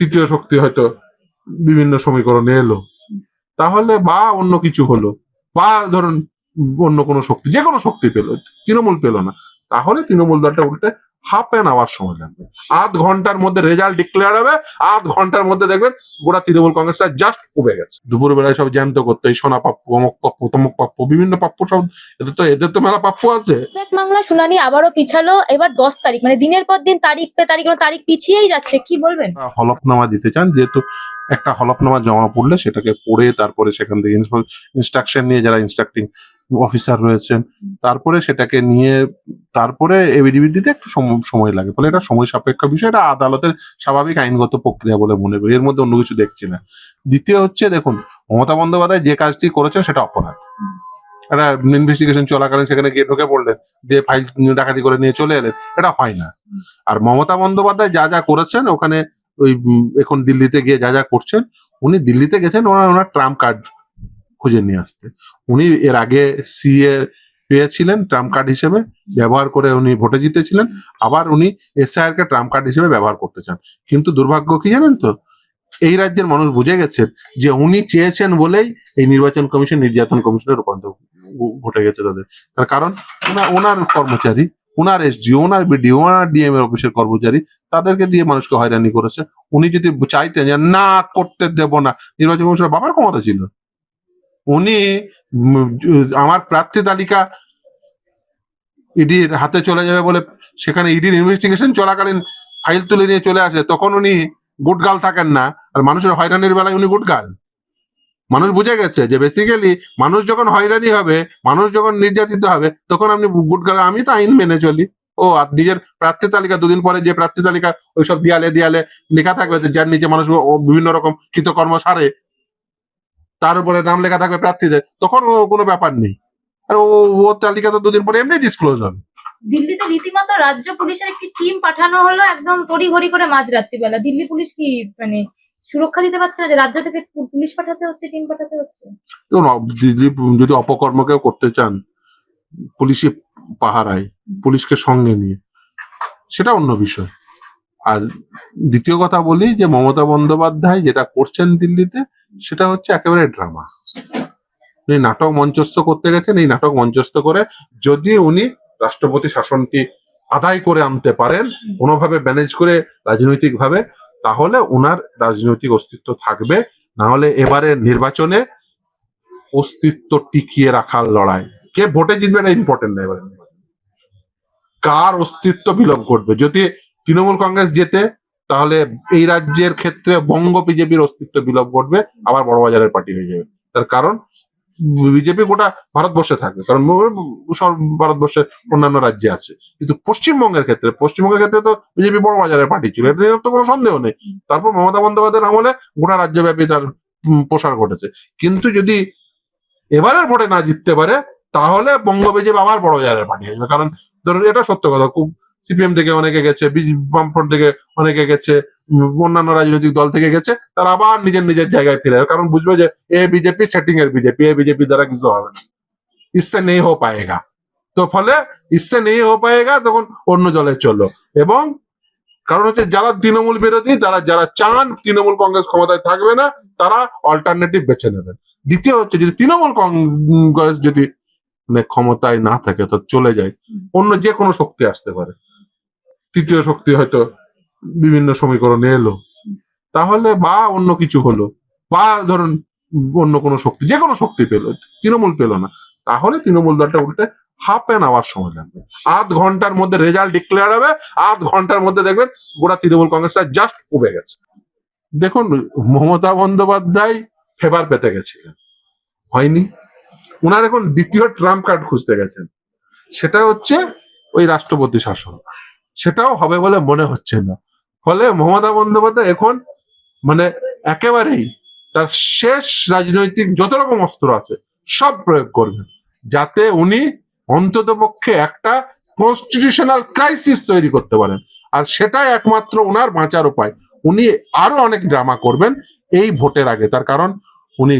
তৃতীয় শক্তি হয়তো বিভিন্ন সমীকরণে এলো। তাহলে বা অন্য কিছু হলো, বা ধরুন অন্য কোনো শক্তি যে কোনো শক্তি পেল, তৃণমূল পেল না। তাহলে তৃণমূল দলটা উল্টে হাফ অ্যান আওয়ার সময় লাগবে। আধ ঘণ্টার মধ্যে রেজাল্ট ডিক্লেয়ার হবে আধ ঘণ্টার মধ্যে দেখবেন গোটা তৃণমূল কংগ্রেসটা জাস্ট কমে গেছে। দুপুর বেলায় সব জ্যান্ত করতে এই সোনা পাপ্পু অমক পাপ্পু তমক পাপ্পু বিভিন্ন পাপ্পু সব এদের তো এদের তো মেলা পাপ্পু আছে। এক মামলা শুনানি আবারও পিছালো এবার দশ তারিখ মানে দিনের পর দিন তারিখ পে তারিখ তারিখ পিছিয়েই যাচ্ছে কি বলবেন? হলফনামা দিতে চান যেহেতু একটা হলফনামা জমা পড়লে সেটাকে পড়ে তারপরে সেখান থেকে ইনস্ট্রাকশন নিয়ে যারা ইনস্ট্রাক্টিং অফিসার রয়েছেন, তারপরে সেটাকে নিয়ে, তারপরে এবিডিবি দিতে একটু সময় লাগে। ফলে এটা সময় সাপেক্ষ বিষয়, এটা আদালতের স্বাভাবিক আইনগত প্রক্রিয়া বলে মনে করি। এর মধ্যে অন্য কিছু দেখছি না। দ্বিতীয় হচ্ছে, দেখুন, মমতা বন্দ্যোপাধ্যায় যে কাজটি করেছেন সেটা অপরাধ। একটা ইনভেস্টিগেশন চলাকালীন সেখানে গিয়ে ঢুকে পড়লেন, দিয়ে ফাইল ডাকাতি করে নিয়ে চলে এলেন, এটা হয় না। আর মমতা বন্দ্যোপাধ্যায় যা যা করেছেন, ওখানে ওই, এখন দিল্লিতে গিয়ে যা যা করছেন, উনি দিল্লিতে গেছেন, ওনার ওনার ট্রাম্প কার্ড খুঁজে নিয়ে আসতে। উনি এর আগে সি সিএ পেয়েছিলেন ট্রাম্প কার্ড হিসেবে, ব্যবহার করে উনি ভোটে জিতেছিলেন। আবার উনি এসআইআর কে ট্রাম্প কার্ড হিসেবে ব্যবহার করতে চান। কিন্তু দুর্ভাগ্য কি জানেন তো? এই রাজ্যের মানুষ বুঝে গেছেন যে উনি চেয়েছেন বলেই এই নির্বাচন কমিশন, নির্যাতন কমিশনের রূপান্তর ঘটে গেছে তাদের। তার কারণ ওনার কর্মচারী ওনার এসডি ওনার বিডি ওনার ডিএম এর অফিসের কর্মচারী, তাদেরকে দিয়ে মানুষকে হয়রানি করেছে। উনি যদি চাইতেন যে, না, করতে দেব না। নির্বাচন কমিশনের বাবার ক্ষমতা ছিল। উনি আমার প্রার্থী তালিকা ইডির হাতে চলে যাবে বলে সেখানে ইডির ইনভেস্টিগেশন চলাকালীন ফাইল তুলে নিয়ে চলে আসে, তখন উনি গুটগাল থাকেন না। আর মানুষের হয়রানির বেলায় উনি গুটগাল। মানুষ বুঝে গেছে যে বেসিক্যালি মানুষ যখন হয়রানি হবে, মানুষ যখন নির্যাতিত হবে, তখন আপনি গুটগাল, আমি তো আইন মেনে চলি। ও, আর নিজের প্রার্থী তালিকা, দুদিন পরে যে প্রার্থী তালিকা ওইসব দেয়ালে দেয়ালে লেখা থাকবে যার নিচে মানুষ বিভিন্ন রকম কৃতকর্ম সারে তার উপরে নাম লেখা থাকবে প্রার্থীদের তখন ও কোনো ব্যাপার নেই। আর ও ও তালিকা তো দুদিন পরে এমনি ডিসক্লোজ হবে। দিল্লিতে রীতিমতো রাজ্য পুলিশের একটি টিম পাঠানো হলো একদম তড়িঘড়ি করে মাঝরাত্রিবেলা দিল্লি পুলিশ কি মানে সুরক্ষা দিতে পারছে না যে রাজ্য থেকে পুলিশ পাঠাতে হচ্ছে টিম পাঠাতে হচ্ছে? দেখুন, অ- যদি যদি অপকর্মকেও করতে চান পুলিশি পাহারায় পুলিশকে সঙ্গে নিয়ে। সেটা অন্য বিষয়। আর দ্বিতীয় কথা বলি যে মমতা বন্দ্যোপাধ্যায় যেটা করছেন দিল্লিতে, সেটা হচ্ছে একেবারে ড্রামা। উনি নাটক মঞ্চস্থ করতে গেছেন, এই নাটক মঞ্চস্থ করে যদি উনি রাষ্ট্রপতি শাসনটি আদায় করে আনতে পারেন, কোনোভাবে ম্যানেজ করে রাজনৈতিক ভাবে তাহলে ওনার রাজনৈতিক অস্তিত্ব থাকবে। না হলে এবারে নির্বাচনে অস্তিত্ব টিকিয়ে রাখার লড়াই। কে ভোটে জিতবে এটা ইম্পর্টেন্ট না এবারে। কার অস্তিত্ব বিলোপ ঘটবে? যদি তৃণমূল কংগ্রেস জেতে তাহলে এই রাজ্যের ক্ষেত্রে বঙ্গ বিজেপির অস্তিত্ব বিলোপ ঘটবে, আবার বড়বাজারের পার্টি হয়ে যাবে। তার কারণ, বিজেপি গোটা ভারতবর্ষে থাকবে, কারণ সব ভারতবর্ষের অন্যান্য রাজ্যে আছে। কিন্তু পশ্চিমবঙ্গের ক্ষেত্রে পশ্চিমবঙ্গের ক্ষেত্রে তো বিজেপি বড় বাজারের পার্টি ছিল এটা তো কোনো সন্দেহ নেই। তারপর মমতা বন্দ্যোপাধ্যায়ের আমলে গোটা রাজ্যব্যাপী তার প্রসার ঘটেছে। কিন্তু যদি এবারের ভোটে না জিততে পারে, তাহলে বঙ্গ বিজেপি আবার বড় বাজারের পার্টি যাবে। কারণ, ধরুন, এটা সত্য কথা, খুব সিপিএম থেকে অনেকে গেছে বামফ্রন্ট থেকে অনেকে গেছে, অন্যান্য রাজনৈতিক দল থেকে গেছে, তারা আবার নিজের নিজের জায়গায় ফিরে কারণ বুঝবে যে এ বিজেপি সেটিং এর বিজেপি, এ বিজেপি দ্বারা কিছু হবে না। ইসসে নেই হো পায়েগা। তো ফলে ইসসে নেই হো পায়েগা, তখন অন্য দলে চলো। এবং কারণ হচ্ছে যারা তৃণমূল বিরোধী, তারা যারা চান তৃণমূল কংগ্রেস ক্ষমতায় থাকবে না, তারা অল্টারনেটিভ বেছে নেবেন দ্বিতীয় হচ্ছে যদি তৃণমূল কংগ্রেস যদি মানে ক্ষমতায় না থাকে, তো চলে যায়। অন্য যে কোনো শক্তি আসতে পারে। তৃতীয় শক্তি হয়তো বিভিন্ন সমীকরণে এলো। তাহলে বা অন্য কিছু হলো, বা ধরুন অন্য কোনো শক্তি যে কোনো শক্তি পেল, তৃণমূল পেল না। তাহলে তৃণমূল দলটা উল্টে হাফ অ্যান আওয়ার সময় লাগবে। আধ ঘণ্টার মধ্যে রেজাল্ট ডিক্লেয়ার হবে, আধ ঘণ্টার মধ্যে দেখবেন গোটা তৃণমূল কংগ্রেসটা জাস্ট উবে গেছে। দেখুন, মমতা বন্দ্যোপাধ্যায় ফেভার পেতে গেছিলেন। হয়নি। ওনার এখন দ্বিতীয় ট্রাম্প কার্ড খুঁজতে গেছেন। সেটা হচ্ছে ওই রাষ্ট্রপতি শাসন। সেটাও হবে বলে মনে হচ্ছে না। ফলে মমতা বন্দ্যোপাধ্যায় এখন মানে একেবারেই তার শেষ রাজনৈতিক যত রকম অস্ত্র আছে সব প্রয়োগ করবেন। যাতে উনি অন্তত পক্ষে একটা কনস্টিটিউশনাল ক্রাইসিস তৈরি করতে পারেন। আর সেটাই একমাত্র ওনার বাঁচার উপায়। উনি আরও অনেক ড্রামা করবেন এই ভোটের আগে। তার কারণ উনি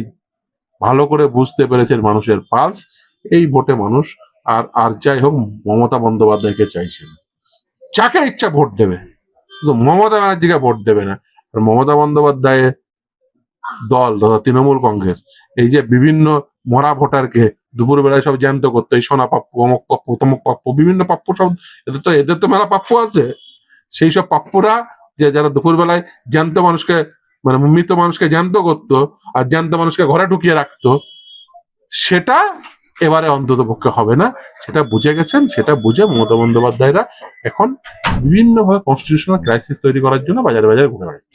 ভালো করে বুঝতে পেরেছেন মানুষের পালস এই ভোটে মানুষ আর আর যাই হোক, মমতা বন্দ্যোপাধ্যায়কে চাইছেন। যাকে ইচ্ছা ভোট দেবে। শুধু মমতা ব্যানার্জিকে ভোট দেবে না। আর মমতা বন্দ্যোপাধ্যায়ের দল তথা তৃণমূল কংগ্রেস, এই যে বিভিন্ন মরা ভোটারকে দুপুর বেলায় সব জ্যান্ত করতো এই সোনা পাপ্পু, অমুক পাপ্পু, তমুক পাপ্পু, বিভিন্ন পাপ্পু সব, এদের তো এদের তো মেলা পাপ্পু আছে। সেই সব পাপ্পুরা যে যারা দুপুর বেলায় জ্যান্ত মানুষকে মানে মৃত মানুষকে জ্যান্ত করতো আর জ্যান্ত মানুষকে ঘরে ঢুকিয়ে রাখতো, সেটা এবারে অন্তত পক্ষে হবে না। সেটা বুঝে গেছেন, সেটা বুঝে মমতা বন্দ্যোপাধ্যায়রা এখন বিভিন্নভাবে কনস্টিটিউশনাল ক্রাইসিস তৈরি করার জন্য বাজারে বাজারে ঘুরে বেড়াচ্ছে